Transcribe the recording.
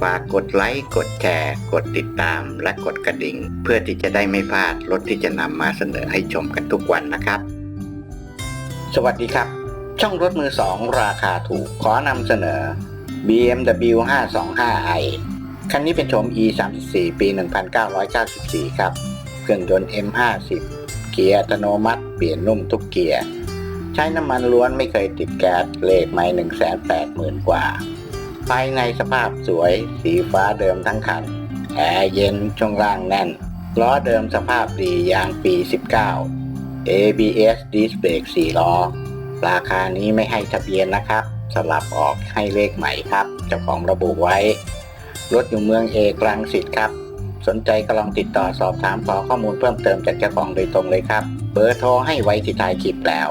ฝากกดไลค์ กดแชร์ กดติดตาม และกดกระดิ่ง เพื่อที่จะได้ไม่พลาดรถที่จะนำมาเสนอให้ชมกันทุกวันนะครับ สวัสดีครับ ช่องรถมือสองราคาถูกขอนำเสนอ BMW 525i คันนี้เป็นโฉม E 3 4ปี 1994 ครับ เครื่องยนต์ M50 เกียร์อัตโนมัติ เปลี่ยนนุ่มทุกเกียร์ ใช้น้ำมันล้วนไม่เคยติดแก๊สเลขไม่180,000 กว่า ภายในสภาพสวย สีฟ้าเดิมทั้งคัน แอร์เย็นช่วงล่างแน่น ล้อเดิมสภาพดียางปี 19 ABS Disc Brake 4 ล้อ ราคานี้ไม่ให้ทะเบียนนะครับ สลับออกให้เลขใหม่ครับ เจ้าของระบุไว้ รถอยู่เมืองเอกรังสิตครับสนใจก็ลองติดต่อสอบถามขอข้อมูลเพิ่มเติมจากเจ้าของโดยตรงเลยครับ เบอร์โทรให้ไว้ที่ท้ายคลิปแล้ว